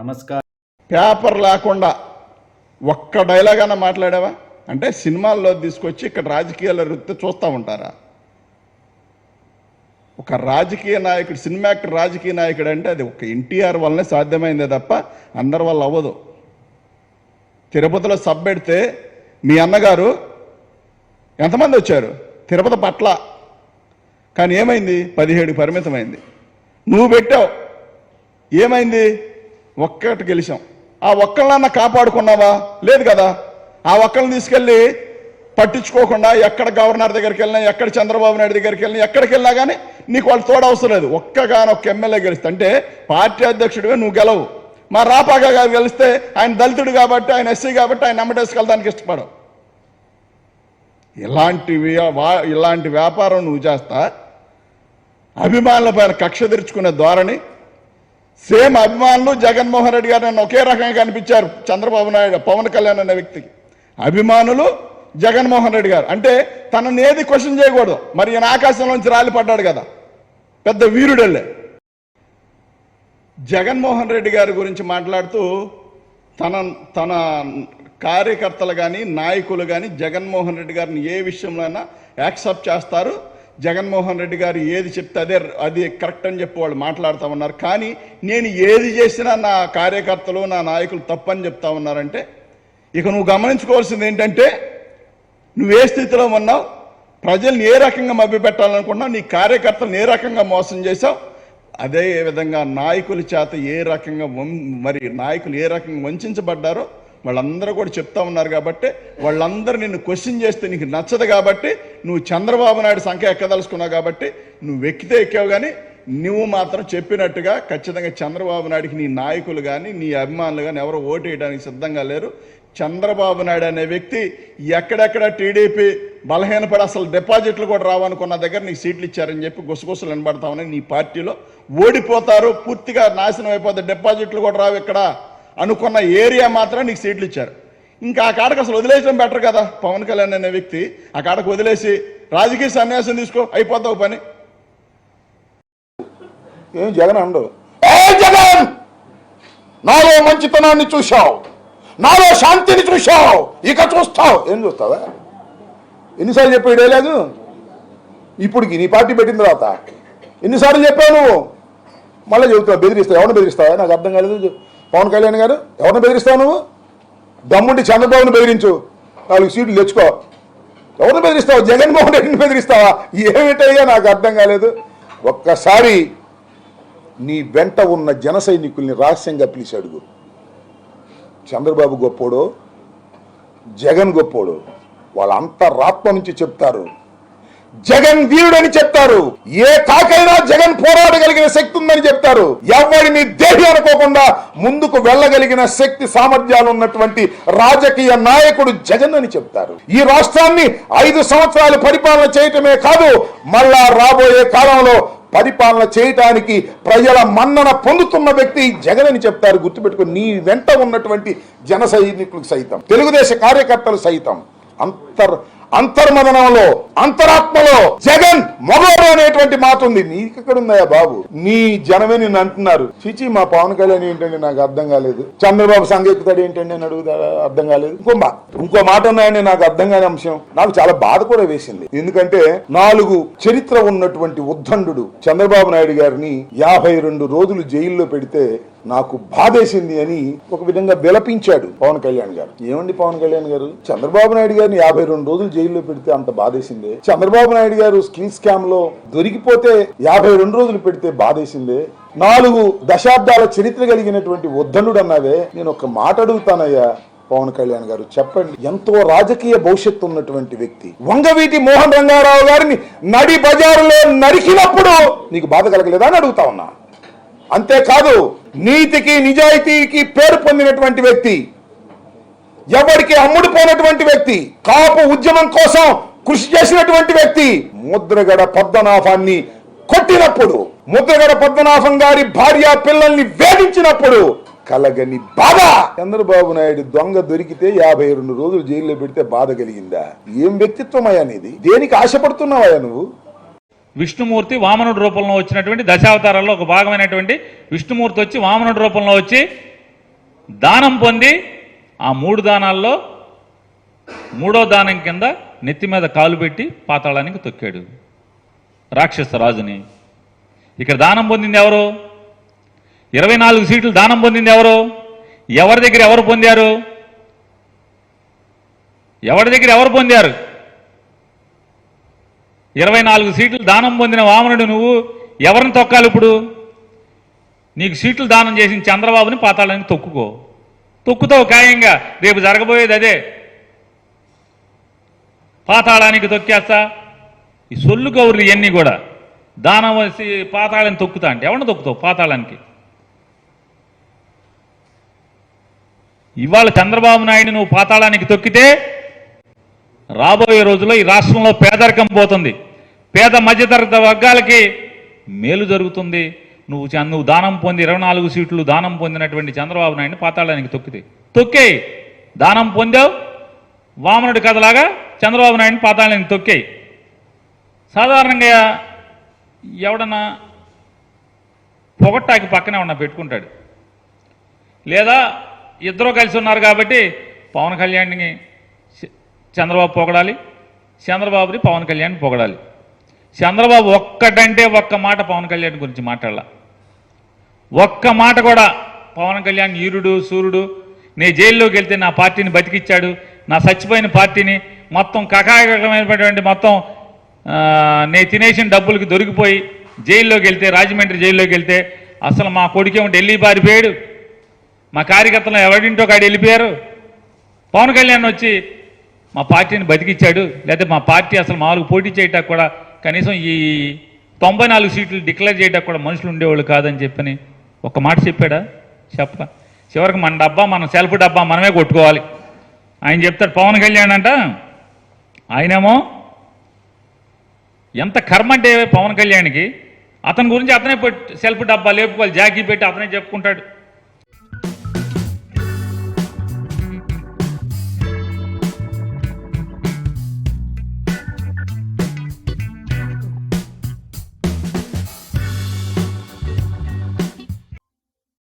నమస్కారం. పేపర్ లేకుండా ఒక్క డైలాగ్ అన్న మాట్లాడావా? అంటే సినిమాల్లో తీసుకొచ్చి ఇక్కడ రాజకీయాల వృత్తి చూస్తూ ఉంటారా? ఒక రాజకీయ నాయకుడు సినిమా యాక్టర్ రాజకీయ నాయకుడు అంటే అది ఒక ఎన్టీఆర్ వల్లనే సాధ్యమైందే తప్ప అందరి వల్ల అవ్వదు. తిరుపతిలో సబ్ పెడితే మీ అన్నగారు ఎంతమంది వచ్చారు? తిరుపతి పట్ల. కానీ ఏమైంది? పదిహేడు పరిమితమైంది. నువ్వు పెట్టావు. ఏమైంది? ఒక్కటి గెలిచాం. ఆ ఒక్కళ్ళన్న కాపాడుకున్నావా? లేదు కదా. ఆ ఒక్కళ్ళని తీసుకెళ్ళి పట్టించుకోకుండా ఎక్కడ గవర్నర్ దగ్గరికి వెళ్ళినా ఎక్కడ చంద్రబాబు నాయుడు దగ్గరికి వెళ్ళినా ఎక్కడికి వెళ్ళినా కానీ నీకు వాళ్ళు తోడవసరం లేదు. ఒక్కగానొక్క ఒక్క ఎమ్మెల్యే గెలిస్తే అంటే పార్టీ అధ్యక్షుడిగా నువ్వు గెలవు. మా రాపాక గారు గెలిస్తే ఆయన దళితుడు కాబట్టి ఆయన ఎస్సీ కాబట్టి ఆయన నమ్మటేసుకెళ్ళడానికి ఇష్టపడవు. ఇలాంటి వా- ఇలాంటి వ్యాపారం నువ్వు చేస్తా అభిమానుల పైన కక్ష తెరుచుకునే ధోరణి సేమ్ అభిమానులు జగన్మోహన్ రెడ్డి గారు నన్ను ఒకే రకంగా కనిపించారు. చంద్రబాబు నాయుడు పవన్ కళ్యాణ్ అనే వ్యక్తికి అభిమానులు జగన్మోహన్ రెడ్డి గారు. అంటే తనని ఏది క్వశ్చన్ చేయకూడదు. మరి ఈయన ఆకాశంలోంచి రాలిపడ్డాడు కదా. పెద్ద వీరుడల్లే జగన్మోహన్ రెడ్డి గారి గురించి మాట్లాడుతూ తన తన కార్యకర్తలు కానీ నాయకులు కానీ జగన్మోహన్ రెడ్డి గారిని ఏ విషయంలో అయినా యాక్సెప్ట్ చేస్తారు. జగన్మోహన్ రెడ్డి గారు ఏది చెప్తే అదే అది కరెక్ట్ అని చెప్పి వాళ్ళు మాట్లాడుతూ ఉన్నారు. కానీ నేను ఏది చేసినా నా కార్యకర్తలు నా నాయకులు తప్పని చెప్తా ఉన్నారంటే ఇక నువ్వు గమనించుకోవాల్సింది ఏంటంటే నువ్వు ఏ స్థితిలో ఉన్నావు ప్రజల్ని ఏ రకంగా మభ్యపెట్టాలనుకున్నావు నీ కార్యకర్తలను ఏ రకంగా మోసం చేశావు అదే విధంగా నాయకుల చేత ఏ రకంగా వం- మరి నాయకులు ఏ రకంగా వంచబడ్డారో వాళ్ళందరూ కూడా చెప్తా ఉన్నారు కాబట్టి వాళ్ళందరూ నిన్ను క్వశ్చన్ చేస్తే నీకు నచ్చదు కాబట్టి నువ్వు చంద్రబాబు నాయుడు సంఖ్య ఎక్కదలుచుకున్నావు కాబట్టి నువ్వు ఎక్కితే ఎక్కావు కానీ నువ్వు మాత్రం చెప్పినట్టుగా ఖచ్చితంగా చంద్రబాబు నాయుడికి నీ నాయకులు కానీ నీ అభిమానులు కానీ ఎవరు ఓటు వేయడానికి సిద్ధంగా లేరు. చంద్రబాబు నాయుడు అనే వ్యక్తి ఎక్కడెక్కడ టీడీపీ బలహీనపడి అసలు డిపాజిట్లు కూడా రావనుకున్న దగ్గర నీకు సీట్లు ఇచ్చారని చెప్పి గుసగుసలు వినబడతామని నీ పార్టీలో ఓడిపోతారు పూర్తిగా నాశనం అయిపోతారు డిపాజిట్లు కూడా రావు ఇక్కడ. అనుకున్న ఏరియా మాత్రం నీకు సీట్లు ఇచ్చారు. ఇంకా ఆ కాడకు అసలు వదిలేయడం బెటర్ కదా? పవన్ కళ్యాణ్ అనే వ్యక్తి ఆ కాడకు వదిలేసి రాజకీయ సన్యాసం తీసుకో అయిపోతావు పని. ఏం జగన్ అండు ఏ జగన్! నాలో మంచితనాన్ని చూశావు. నాలో శాంతిని చూశావు. ఇక చూస్తావు. ఏం చూస్తావా? ఎన్నిసార్లు చెప్పాడే లేదు? ఇప్పుడు నీ పార్టీ పెట్టిన తర్వాత. ఎన్నిసార్లు చెప్పావు నువ్వు? మళ్ళీ చెబుతావు బెదిరిస్తావు. ఎవరిని బెదిరిస్తావా? నాకు అర్థం కాలేదు. పవన్ కళ్యాణ్ గారు ఎవరిని బెదిరిస్తావు నువ్వు? దమ్ముండి చంద్రబాబుని బెదిరించు. నాలుగు సీట్లు తెచ్చుకో. ఎవరిని బెదిరిస్తావు? జగన్మోహన్ రెడ్డిని బెదిరిస్తావా? ఏమిటయ్యా నాకు అర్థం కాలేదు. ఒక్కసారి నీ వెంట ఉన్న జన సైనికుల్ని రహస్యంగా పిలిచి అడుగు. చంద్రబాబు గొప్పోడో జగన్ గొప్పోడు వాళ్ళ అంతరాత్మ నుంచి చెప్తారు. జగన్ వీరుడని చెప్తారు. ఏ కాకైనా జగన్ పోరాడగలిగిన శక్తి ఉందని చెప్తారు. ఎవరిని దేహి అనుకోకుండా ముందుకు వెళ్ళగలిగిన శక్తి సామర్థ్యాలు ఉన్నటువంటి రాజకీయ నాయకుడు జగన్ అని చెప్తారు. ఈ రాష్ట్రాన్ని ఐదు సంవత్సరాలు పరిపాలన చేయటమే కాదు మళ్ళా రాబోయే కాలంలో పరిపాలన చేయటానికి ప్రజల మన్నన పొందుతున్న వ్యక్తి జగన్ అని చెప్తారు. గుర్తుపెట్టుకుని నీ వెంట ఉన్నటువంటి జన సైనికులకు సైతం తెలుగుదేశ కార్యకర్తలు సైతం అంతర్ అంతర్మదనంలో అంతరాత్మలో జగన్ మొగోడు అనేటువంటి మాట ఉంది. నీకెక్కడుందయ్యా బాబు? నీ జనమే నిన్ను అంటున్నారు. చిచి మా పవన్ కళ్యాణ్ ఏంటండి? నాకు అర్థం కాలేదు. చంద్రబాబు సంగెక్కుతాడు ఏంటండి అని అడుగుతా అర్థం కాలేదు. ఇంకో ఇంకో మాట ఉన్నాయని నాకు అర్థం కాని అంశం. నాకు చాలా బాధ కూడా వేసింది. ఎందుకంటే నాలుగు చరిత్ర ఉన్నటువంటి ఉద్దండు చంద్రబాబు నాయుడు గారిని యాభై రెండు రోజులు జైల్లో పెడితే నాకు బాధేసింది అని ఒక విధంగా విలపించాడు పవన్ కళ్యాణ్ గారు. ఏమండి పవన్ కళ్యాణ్ గారు? చంద్రబాబు నాయుడు గారిని యాభై రెండు రోజులు జైల్లో పెడితే అంత బాధేసిందే. చంద్రబాబు నాయుడు గారు స్కిల్ స్కామ్లో దొరికిపోతే యాభై రెండు రోజులు పెడితే బాధేసిందే. నాలుగు దశాబ్దాల చరిత్ర కలిగినటువంటి ఉద్దనుడు అన్నదే నేను ఒక మాట అడుగుతానయ్యా పవన్ కళ్యాణ్ గారు చెప్పండి. ఎంతో రాజకీయ భవిష్యత్తు ఉన్నటువంటి వ్యక్తి. వంగవీటి మోహన్ రంగారావు గారిని నడి బజారులో నరికినప్పుడు నీకు బాధ కలగలేదా అని అడుగుతా ఉన్నా. అంతేకాదు నీతికి నిజాయితీకి పేరు పొందినటువంటి వ్యక్తి. ఎవరికి అమ్ముడుపోయినటువంటి వ్యక్తి కాపు ఉద్యమం కోసం కృషి చేసినటువంటి వ్యక్తి ముద్రగడ పద్మనాభాన్ని కొట్టినప్పుడు ముద్రగడ పద్మనాభం గారి భార్య పిల్లల్ని వేధించినప్పుడు కలగని బాధ. చంద్రబాబు నాయుడు దొంగ దొరికితే యాభై రెండు రోజులు జైల్లో పెడితే బాధ కలిగిందా? ఏం వ్యక్తిత్వం అయ్యా నీది? దేనికి ఆశపడుతున్నావయ్యా నువ్వు? విష్ణుమూర్తి వామనుడి రూపంలో వచ్చినటువంటి దశావతారాల్లో ఒక భాగమైనటువంటి విష్ణుమూర్తి వచ్చి వామనుడి రూపంలో వచ్చి దానం పొంది ఆ మూడు దానాల్లో మూడో దానం కింద నెత్తి మీద కాలు పెట్టి పాతాళానికి తొక్కాడు. రాక్షస రాజుని. ఇక్కడ దానం పొందింది ఎవరు? ఇరవై నాలుగు సీట్లు దానం పొందింది ఎవరు? ఎవరి దగ్గర ఎవరు పొందారు? ఎవరి దగ్గర ఎవరు పొందారు? ఇరవై నాలుగు సీట్లు దానం పొందిన వామనుడు నువ్వు. ఎవరిని తొక్కాలి ఇప్పుడు? నీకు సీట్లు దానం చేసిన చంద్రబాబుని పాతాళానికి తొక్కుకో. తొక్కుతావు ఖాయంగా. రేపు జరగబోయేది అదే. పాతాళానికి తొక్కేస్తా? ఈ సొల్లు కౌరులు ఇవన్నీ కూడా దానం వేసి పాతాళాన్ని తొక్కుతా అంటే ఎవరిని తొక్కుతావు పాతాళానికి? ఇవాళ చంద్రబాబు నాయుడు నువ్వు పాతాళానికి తొక్కితే రాబోయే రోజుల్లో ఈ రాష్ట్రంలో పేదరికం పోతుంది. పేద మధ్యతరగతి వర్గాలకి మేలు జరుగుతుంది. నువ్వు నువ్వు దానం పొంది ఇరవై నాలుగు సీట్లు దానం పొందినటువంటి చంద్రబాబు నాయుడిని పాతాళానికి తొక్కితే. తొక్కేయి. దానం పొందావు. వామనుడి కథలాగా చంద్రబాబు నాయుడిని పాతాళానికి తొక్కేయి. సాధారణంగా ఎవడన్నా పొగట్టాకి పక్కనే ఉన్న పెట్టుకుంటాడు. లేదా ఇద్దరు కలిసి ఉన్నారు కాబట్టి పవన్ కళ్యాణ్ని చంద్రబాబు పొగడాలి చంద్రబాబుని పవన్ కళ్యాణ్ పొగడాలి. చంద్రబాబు ఒక్కటంటే ఒక్క మాట పవన్ కళ్యాణ్ గురించి మాట్లాడాల. ఒక్క మాట కూడా పవన్ కళ్యాణ్ ఈరుడు సూర్యుడు నేను జైల్లోకి వెళ్తే నా పార్టీని బతికిచ్చాడు నా చచ్చిపోయిన పార్టీని మొత్తం కకాయకమైనటువంటి మొత్తం నేను తినేసిన డబ్బులకి దొరికిపోయి జైల్లోకి వెళ్తే రాజమండ్రి జైల్లోకి వెళ్తే అసలు మా కొడుకేమో ఢిల్లీ పారిపోయాడు. మా కార్యకర్తలు ఎవరింటో కాడ వెళ్ళిపోయారు. పవన్ కళ్యాణ్ వచ్చి మా పార్టీని బతికిచ్చాడు లేదా మా పార్టీ అసలు మామూలుగా పోటీ చేయటానికి కూడా కనీసం ఈ తొంభై నాలుగు సీట్లు డిక్లేర్ చేయడానికి కూడా మనుషులు ఉండేవాళ్ళు కాదని చెప్పని ఒక మాట చెప్పాడా? చెప్ప. చివరికి మన డబ్బా మన సెల్ఫ్ డబ్బా మనమే కొట్టుకోవాలి. ఆయన చెప్తాడు పవన్ కళ్యాణ్ అంట ఆయనేమో ఎంత కర్మ అంటే పవన్ కళ్యాణ్కి అతని గురించి అతనే పెట్టి సెల్ఫ్ డబ్బా లేపుకోవాలి జాకీ పెట్టి అతనే చెప్పుకుంటాడు.